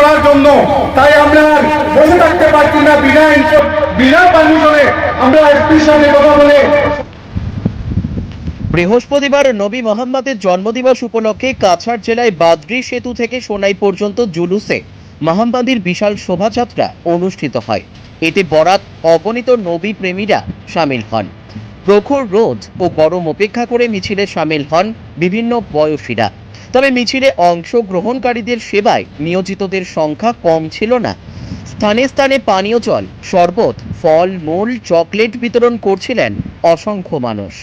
করার জন্য। তাই আমরা বসে থাকতে পারছি না, বিনা বিনা পারমিশনে আমরা একটি সামনে কথা বলে বৃহস্পতিবার নবী মোহাম্মদের জন্মদিবস উপলক্ষে কাছাড় জেলায় বাদ্রি সেতু থেকে সোনাই পর্যন্ত জুলুসে মোহাম্মদীর বিশাল শোভাযাত্রা অনুষ্ঠিত হয়। এতে বরাত অগণিত নবী প্রেমীরা সামিল হন। প্রখর রোদ ও গরম উপেক্ষা করে মিছিলে সামিল হন বিভিন্ন বয়সীরা। তবে মিছিলে অংশগ্রহণকারীদের সেবায় নিয়োজিতদের সংখ্যা কম ছিল না। স্থানে স্থানে পানীয় জল, শরবত, ফল, মূল, চকলেট বিতরণ করছিলেন অসংখ্য মানুষ।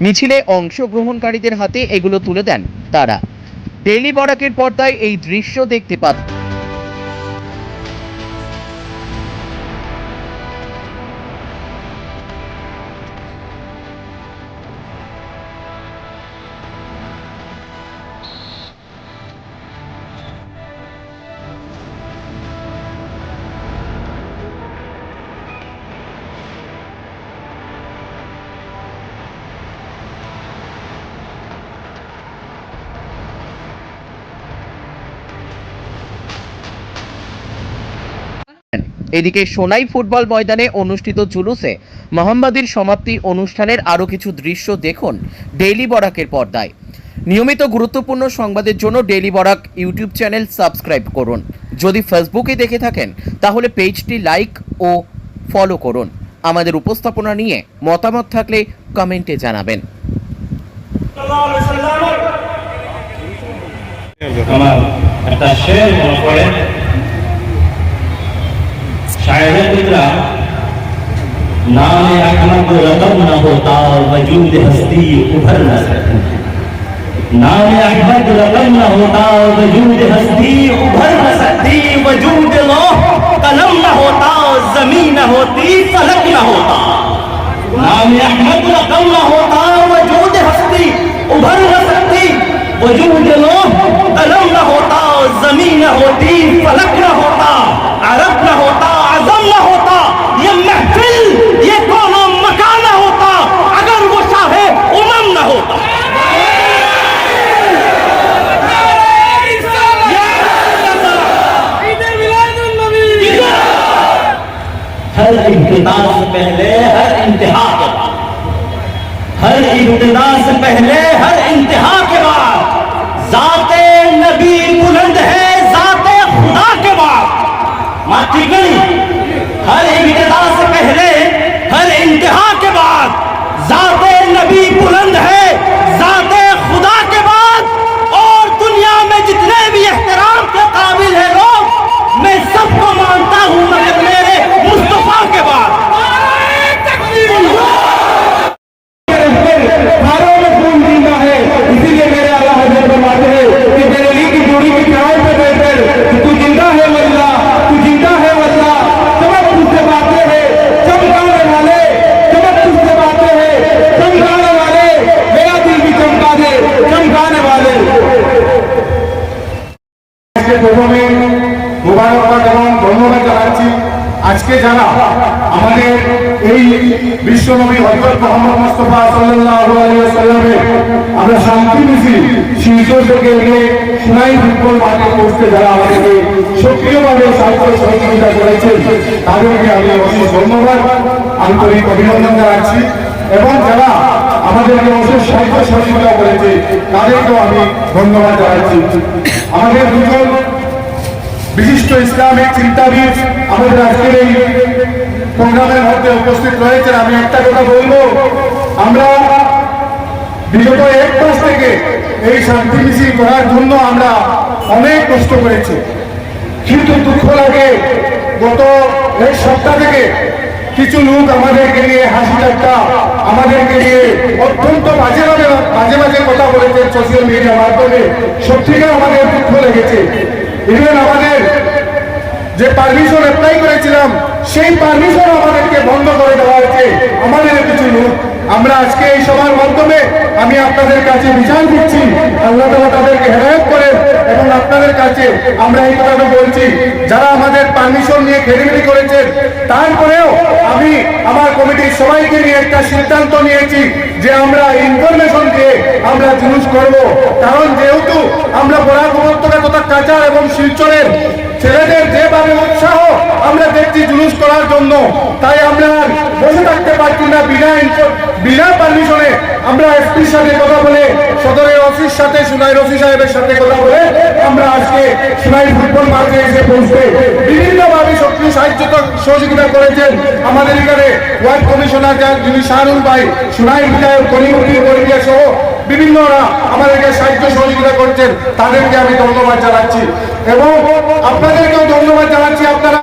মিছিলে অংশগ্রহণকারীদের হাতে এগুলো তুলে দেন তারা। ডেইলি বরাকের পর্দায় এই দৃশ্য দেখতে পান। এদিকে সোনাই ফুটবল ময়দানে অনুষ্ঠিত জুলুসে মোহাম্মদীর সমাপ্তি অনুষ্ঠানের আরও কিছু দৃশ্য দেখুন ডেইলি বরাকের পর্দায়। নিয়মিত গুরুত্বপূর্ণ সংবাদের জন্য daily Barak YouTube channel subscribe করুন। যদি ফেসবুকে দেখে থাকেন, তাহলে পেজটি লাইক ও ফলো করুন। আমাদের উপস্থাপনা নিয়ে মতামত থাকলে কমেন্টে জানাবেন। আমার একটা শের মনে পড়ে। शायद पितरा नाम अहमद रकम न होता वजूद हस्ती उभर न सकती नाम अहमद रकम न होता वजूद हस्ती उभर न सकती वजूद लो कलम न होता जमीन न होती फलक न होता नाम अहमद रकम न होता वजूद हस्ती उभर न सकती वजूद लो कलम न होता जमीन न होती फलक न होता अरब न ہر ابتدا سے پہلے ہر انتہا کے بعد۔ ہر ابتدا سے پہلے ہر انتہا کے بعد۔ ذات প্রথমে মোবারকবাদ এবং ধন্যবাদ জানাচ্ছি। আজকে যারা আমাদের এই বিশ্বনবী হজরত মোহাম্মদ মুস্তফা সাল্লাল্লাহু আলাইহি ওয়াসাল্লামের আমরা শান্তি মিছিল শিলচর থেকে এনে সোনাই ফুটবল মাঠে পৌঁছতে যারা আমাদেরকে সক্রিয়ভাবে সাহায্য সহযোগিতা করেছেন, তাদেরকে আমি অশেষ ধন্যবাদ, আন্তরিক অভিনন্দন জানাচ্ছি। এবং যারা আমাদেরকে অশেষ সাহায্য সহযোগিতা করেছে, তাদেরকেও আমি ধন্যবাদ জানাচ্ছি। আমাদের দুজন বিশিষ্ট ইসলামিক চিন্তাবিদ আমাদের আজকের এই প্রোগ্রামের মধ্যে উপস্থিত রয়েছেন। আমি একটা কথা বলব। আমরা বিগত এক মাস থেকে এই শান্তি মিছিল করার জন্য আমরা অনেক কষ্ট করেছি। কিন্তু দুঃখ লাগে, গত এক সপ্তাহ থেকে কিছু লোক আমাদেরকে নিয়ে হাসি ঠাট্টা, আমাদেরকে নিয়ে অত্যন্ত মাঝে বাজে বাজে বাজে কথা বলেছেন সোশ্যাল মিডিয়া মাধ্যমে। সত্যিকার আমাদের দুঃখ লেগেছে ইভেন আমাদের যে পারমিশন অ্যাপ্লাই করেছিলাম, সেই পারমিশন আমাদেরকে বন্ধ করে দেওয়া হয়েছে। আমাদের কিছু লোক আমরা আজকে এই সভার মাধ্যমে আমি আপনাদের কাছে বিচার দিচ্ছি, আল্লাহ তাআলা তাদেরকে হেদায়ত করেন এবং আপনাদের কাছে আমরা এই কথাটা বলছি, যারা আমাদের পারমিশন নিয়ে ঘেরিমেরি করেছেন, তারপরেও আমি আমার কমিটির সবাইকে নিয়ে একটা সিদ্ধান্ত নিয়েছি যে আমরা ইনফরমেশন দিয়ে আমরা জুলুস করব। কারণ যেহেতু আমরা বরাক উপত্যকা কাচার এবং শিলচরের ছেলেদের যেভাবে উৎসাহ আমরা দেখছি জুলুস করার জন্য, তাই আমরা আর বসে থাকতে পারছি না বিনা বিনা পারমিশনে আমরা এসপির সাথে কথা বলে, সদরের অফিস সাথে সুনাই রফি সাহেবের সাথে কথা বলে, আমরা আজকে সুনাই ফুটবল মাঠে এসে পৌঁছতে বিভিন্নভাবে সক্রিয় সাহায্য সহযোগিতা করেছেন। আমাদের এখানে ওয়ার্ড কমিশনার যান শাহরুল ভাই সুনাই বিধায়ক, করিমুদ্দিন করিমিয়া সহ বিভিন্নরা আমাদেরকে সাহায্য সহযোগিতা করছেন তাদেরকে আমি ধন্যবাদ জানাচ্ছি। এবং আপনাদেরকেও ধন্যবাদ জানাচ্ছি আপনারা